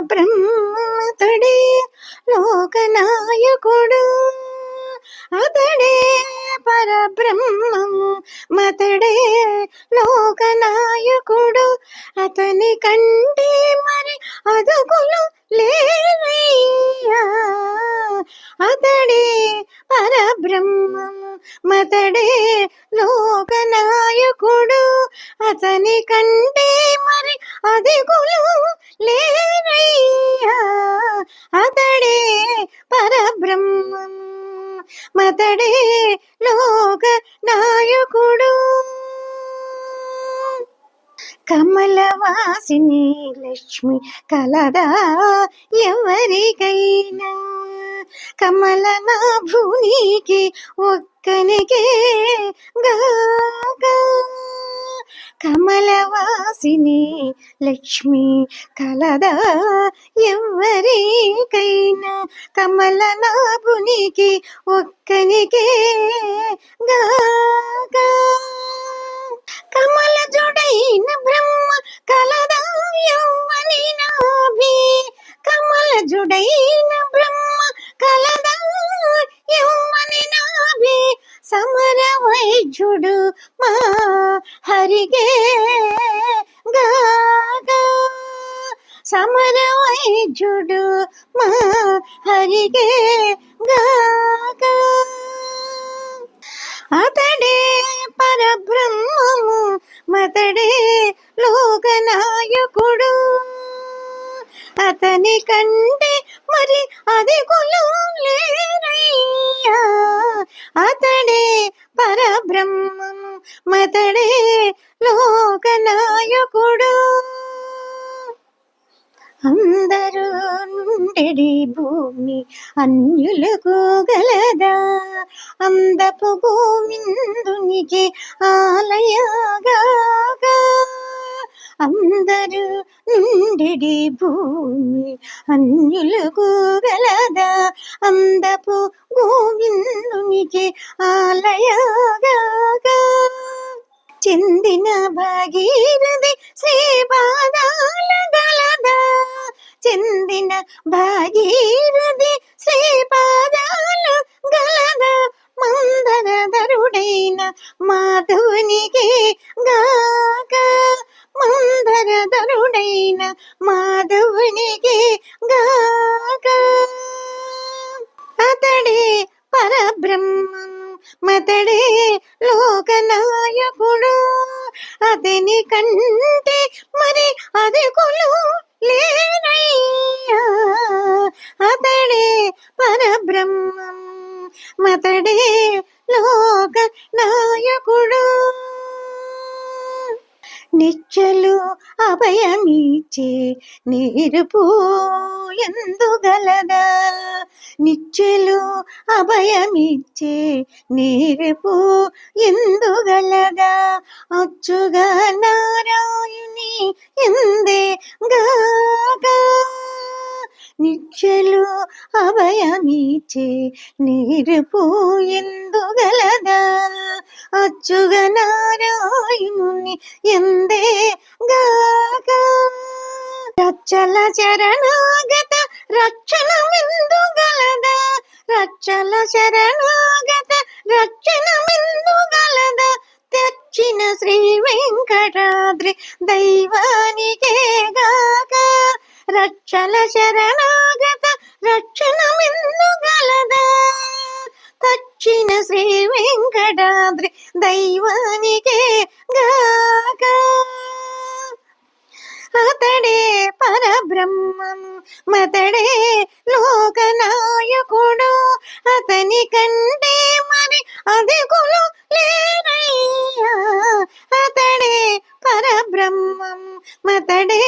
బ్రహ్మతడే లోకనాయకుడు. అతడే పరబ్రహ్మం మతడే లోకనాయకుడు. అతని కంటే మరి అదుగులు లేవయ్యా. అతడే పరబ్రహ్మం మతడే లోకనాయకుడు. అతని కంటే అదిగులు లేరయ్యా అతడే పరబ్రహ్మం. మతడే లోక నాయకుడు కమలవాసిని లక్ష్మి కలదా ఎవరికైనా. కమల నాభునికి ఒక్కనికే గాగా కమలవాసిని లక్ష్మి కలదా ఎవరికైనా కమల నాభునికి ఒక్కనికే గాగా. కమల జుడైన బ్రహ్మ కలదా యౌవని నాభి కమల జుడైన బ్రహ్మ కలదా యౌవని నాభి సమర వైద్యుడు మా హరిగే సమరవైద్యుడు మా హరిగే గాక. అతడే పరబ్రహ్మము మతడే లోకనాయకుడు. అతని కంటే మరి అది లేరయ్యా. అతడే పరబ్రహ్మము మతడే అంతటి భూమి అన్యులకు గలదా? అందపు గోవిందునికి ఆలయగా అందరూ నుండి భూమి అన్యులకు గలదా? అందపు గోవిందునికి ఆలయగా భాగీరథి శ్రీపాదాలు గలదా మందరధరుడైన మాధునికి గాక మందరధరుడైన మాధవునికి గాక అతడే పరబ్రహ్మం మతడే లోకనాయకుడు. అతని కంటే మరి అది కొలు శిక్షలు అభయమిచ్చే నేర్పు ఎందుగలదా? నిచ్చెలు అభయమిచ్చే నేర్పు ఎందుగలదా? అచ్చుగా నారాయణి ఎందే గాగా? నిచ్చెలు అభయమిచ్చే నీరుపు ఎందుగలదా అచ్చుగ నారాయణుని ఎందే గాక రచ్చల చరణాగత రక్షణ విందుగలదా రచ్చల శరణాగత రక్షణ విందుగలదా తెచ్చిన శ్రీ వెంకటాద్రి దైవానికే గాక రక్షల శరణాగత శ్రీ వెంకటాద్రి దైవానికే గాక. అతడే పరబ్రహ్మం మతడే లోకనాయకుడు. అతని కంటే మరి అధికులు లేరయ్యా. అతడే పరబ్రహ్మం మతడే